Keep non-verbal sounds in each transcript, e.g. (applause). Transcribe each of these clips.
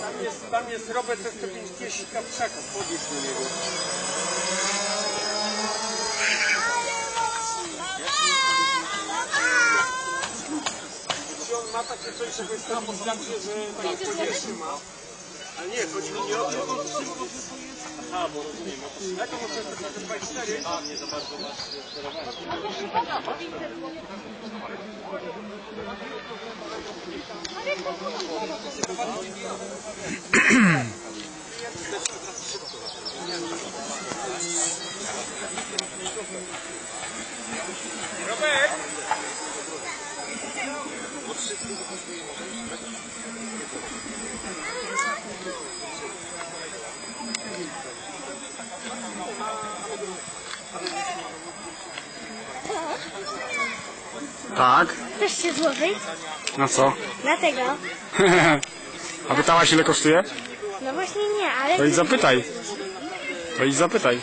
Tam jest, tam jest Robert T150 Kapszaków, podjedź do niego. On ma takie coś, żeby tam znaczy, że tak powierzchni ma? Ale nie, chodzi mi nie o to. Aha, bo rozumiem. Jak to może być na 24? A, nie za bardzo masz sterowanie. Robert! Tak? Chcesz się złożyć? Na co? Na tego? (laughs) A pytałaś ile kosztuje? No właśnie nie, ale... To idź zapytaj. To idź zapytaj.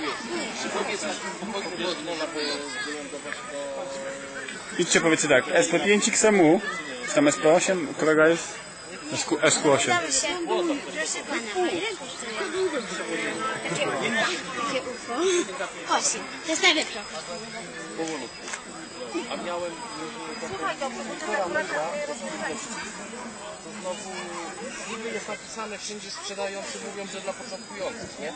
Idźcie powiedzcie tak, SP5 XMU, czy tam SP8, kolega jest? SQ, SQ8. Dobrze. Proszę pana, ile kosztuje? Jakie UFO? Jakie UFO? Osiem. To jest najlepsze. Słuchaj, dobrze, bo to akurat znowu niby jest napisane wszędzie sprzedający mówią, że dla początkujących, nie?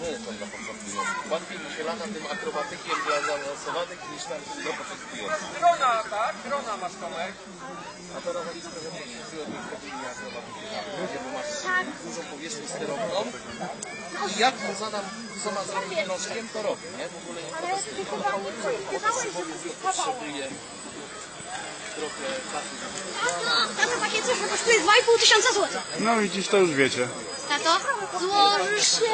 Nie jest to dla początkujących. Łatwiej mi się lata tym akrobatykiem dla zaawansowanych niż tam dla początkujących. Drona, tak? Drona masz Tomek. A to robi sprawę że od nich robienia akrobatyki gdzie bo masz dużą powierzchnię sterowną i jak mu zadam, co ma zrobić nóżkiem, to robi, nie? W ogóle nie potrzebuje trochę czasu. Tato, takie coś kosztuje 2,5 tysiąca złotych. No widzisz, to już wiecie. Tato, złożysz się...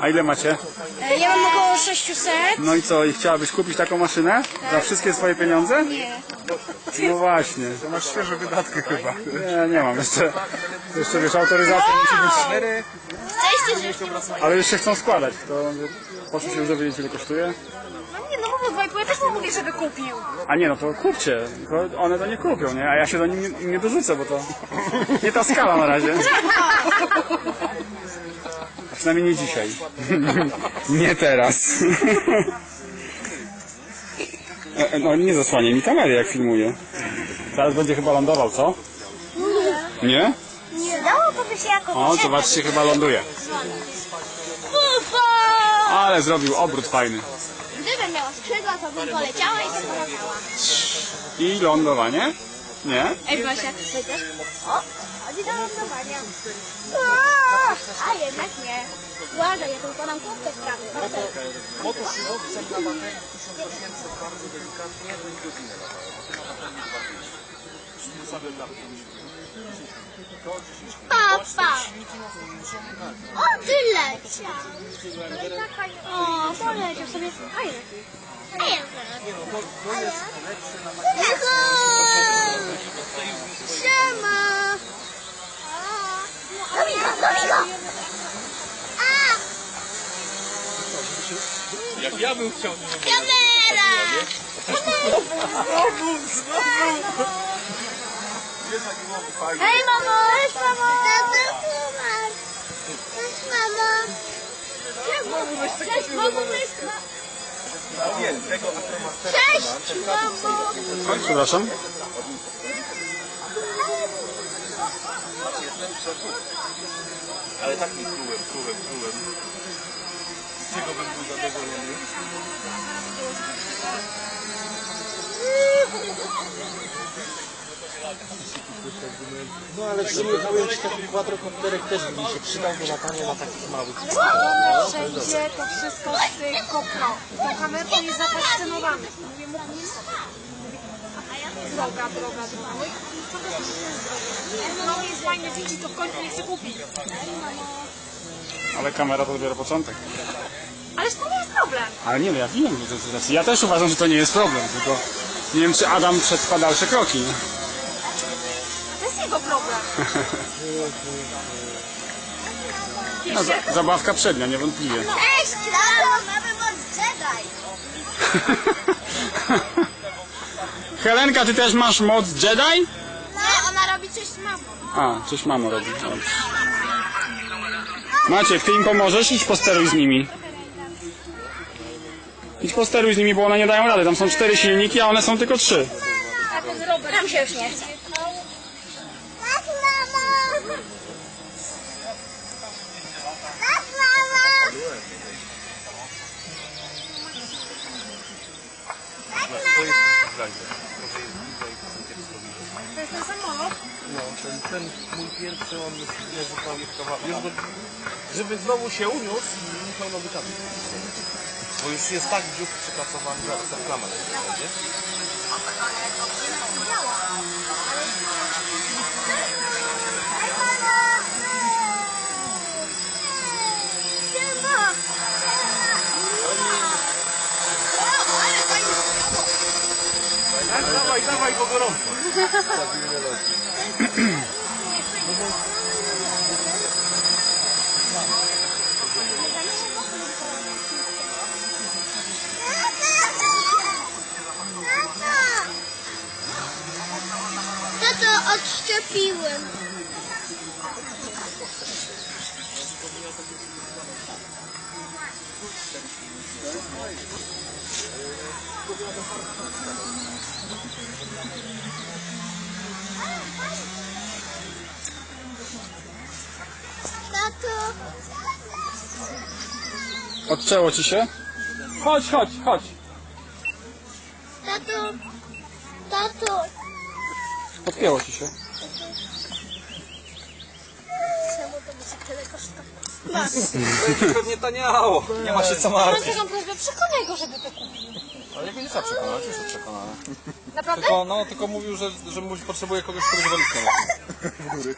A ile macie? E, Ja mam około 600. No i co, i chciałabyś kupić taką maszynę? Za wszystkie swoje pieniądze? Nie. No właśnie. To masz świeże wydatki chyba. Nie, nie mam jeszcze. Jeszcze wiesz, autoryzacja musi być. Cztery. Cześć, ty że... Ale już się chcą składać. To proszę się już dowiedzieć ile kosztuje. Mówię 2,5, ja też nie mówię, żeby kupił. A nie, no to kupcie. Tylko one to nie kupią, nie? A ja się do nich nie, nie dorzucę, bo to nie ta skala na razie. A przynajmniej nie dzisiaj. (laughs) nie teraz. E, e, no nie zasłanie mi kamery jak filmuję. Teraz będzie chyba lądował, co? Nie? Nie. Dałoby by się jako O, zobaczcie, chyba ląduje. Ale zrobił obrót fajny. Skrzydła, to bym poleciała i się poleciała. I lądowanie? Nie? Ej, Basia, ty? O, chodzi do lądowania. O, A jednak nie. Uważaj, ja tylko dam kółkę sprawy. Motor siłowy cel na baterii 1800 bardzo delikatnie, no godzinę latają. A ty na baterii 2,5. Na samym na Papa! O, ty leciał. O, poleciał sobie. A ja. A ja. To jest lepsze na Siema! Dominika, Dominika! A! Jak ja bym chciał, Kamera! Hej, mamo! Cześć, mamo! Cześć, mamo! Cześć, mamo! Cześć, mamo! Cześć, mamo! Przepraszam. Ale tak nie czułem, czułem, czułem. Z czego bym był zadowolony? (laughs) No ale w sumie powiem Ci, taki też by mi się przydał do latania na takich małych. Wszędzie to wszystko z tych GoPro. Ta kamerka jest zafascynowana. Mówię mu, droga, droga, droga. No i co to jest droga? No jest fajne dzieci, to w końcu nie chce kupić. Ale kamera to dopiero początek. Ale to nie jest problem. Ale nie, no ja wiem, że to jest. Ja też uważam, że to nie jest problem, tylko nie wiem, czy Adam przetrwa dalsze kroki. Jego problem. No, za, zabawka przednia, niewątpliwie. Cześć, Klaro, mamy moc Jedi. (laughs) Helenka, ty też masz moc Jedi? Nie, ona robi coś z mamą. A, coś mamo robi. Dobrze. Maciek, ty im pomożesz? Idź posteruj z nimi. Idź posteruj z nimi, bo one nie dają rady. Tam są cztery silniki, a one są tylko trzy. A to zrobię. Tam się już nie chce. Tak, mama. Tak, mama. To jest ten. No, ten, ten mój pierwszy, on jest leży prawie w kawałku. Już żeby znowu się uniósł, musiał nowy kapit. Bo już jest tak brzuch przypracowany, zaraz ta plama będzie. Dawaj, dawaj, bo gorąco. Tato, odszczepiłem. Tato. Odczęło ci się? Chodź, chodź, chodź. Tato. Tato. Podpięło ci się. Czemu to musi tyle kosztować? (laughs) Pewnie taniało. Nie ma się co Mam martwić. taką prośbę, przekonaj go, żeby to kupił. Ale jego nie trzeba przekonać, już jest przekonany. Naprawdę? Tylko, no, tylko mówił, że, że mu potrzebuje kogoś, kto będzie walizkę nosił. (laughs) w góry.